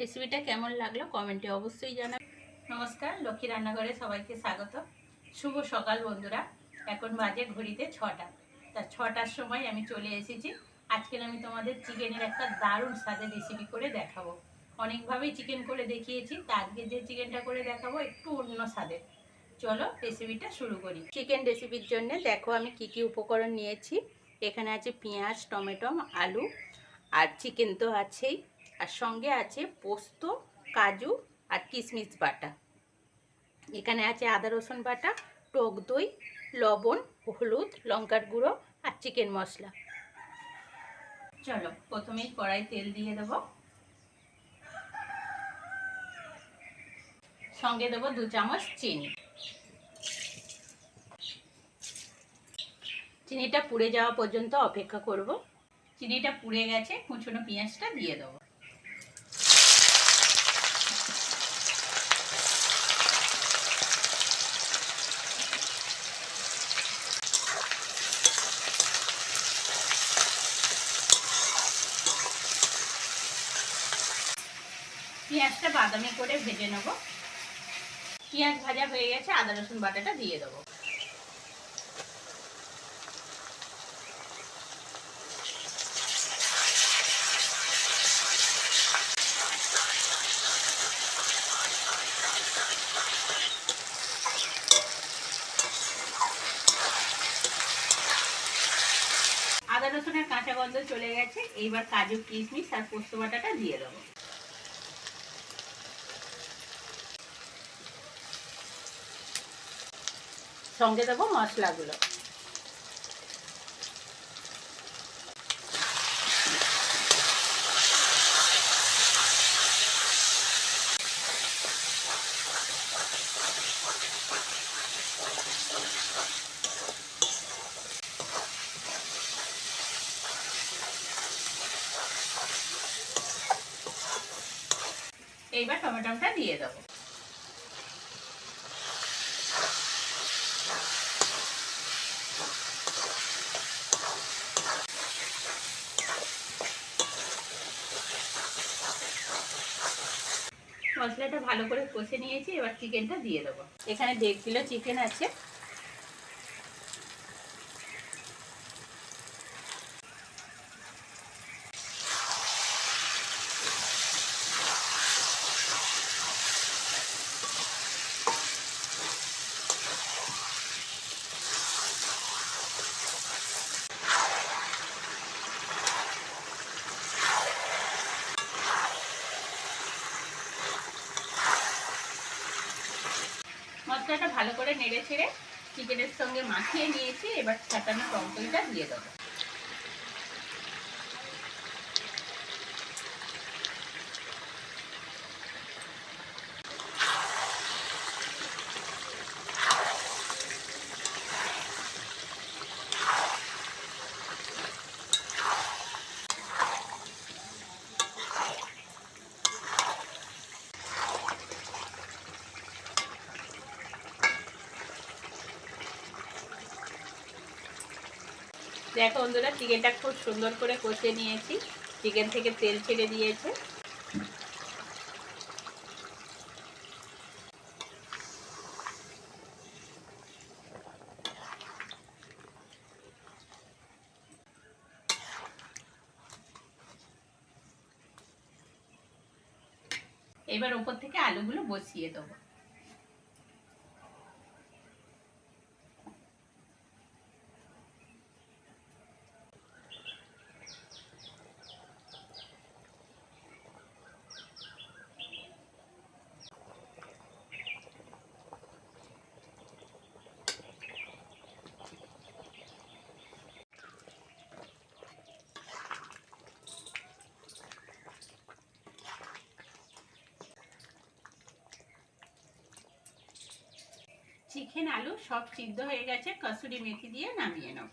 রেসিপিটা কেমন লাগল কমেন্টে অবশ্যই জানাবেন নমস্কার, লক্ষ্মী রান্নাঘরে সবাইকে স্বাগত। শুভ সকাল বন্ধুরা। এখন বাজে ঘড়িতে ছটা। তা ছটার সময় আমি চলে এসেছি। আজকের আমি তোমাদের চিকেনের একটা দারুণ স্বাদের রেসিপি করে দেখাবো। অনেকভাবেই চিকেন করে দেখিয়েছি, তা আজকে যে চিকেনটা করে দেখাবো একটু অন্য স্বাদের। চলো রেসিপিটা শুরু করি। চিকেন রেসিপির জন্য দেখো আমি কি কি উপকরণ নিয়েছি। এখানে আছে পেঁয়াজ, টমেটো, আলু, আর চিকেন তো আছেই। আর সঙ্গে আছে পোস্ত, কাজু আর কিশমিশ বাটা। এখানে আছে আদা, রসুন বাটা, টক দই, লবণ, হলুদ, লঙ্কার গুঁড়ো আর চিকেন মশলা। চলো, প্রথমেই কড়াই তেল দিয়ে দেব। সঙ্গে দেবো দু চামচ চিনি। চিনিটা পুড়ে যাওয়া পর্যন্ত অপেক্ষা করব। চিনিটা পুড়ে গেছে, কুচনো পেঁয়াজটা দিয়ে দেবো। পেঁয়াজটা বাদামি করে ভেজে নেব। পেঁয়াজ ভাজা হয়ে গেছে, আদা, রসুন বাটাটা দিয়ে দেবো। আদা রসুনের কাঁচা গন্ধ চলে গেছে, এইবার কাজু, কিশমিশ আর পোস্ত বাটাটা দিয়ে দেবো। সঙ্গে দেবো মশলাগুলো। এইবার টমেটোটা দিয়ে দেবো। মশলাটা ভালো করে কষে নিয়েছি এবার চিকেনটা দিয়ে দেবো। এখানে দেড় কিলো চিকেন আছে। মশলাটা ভালো করে নেড়ে ছেড়ে চিকেনের সঙ্গে মাখিয়ে নিয়েছি এবার ছাটানো টমেটোটা দিয়ে দেবো। দেখো বন্ধুরা, চিকেনটা খুব সুন্দর করে কষে নিয়েছি। চিকেন থেকে তেল ছেড়ে দিয়েছে। এবার ওপর থেকে আলুগুলো বসিয়ে দেবো। চিকেন আলু সব সিদ্ধ হয়ে গেছে। কসুরি মেথি দিয়ে নামিয়ে নেব।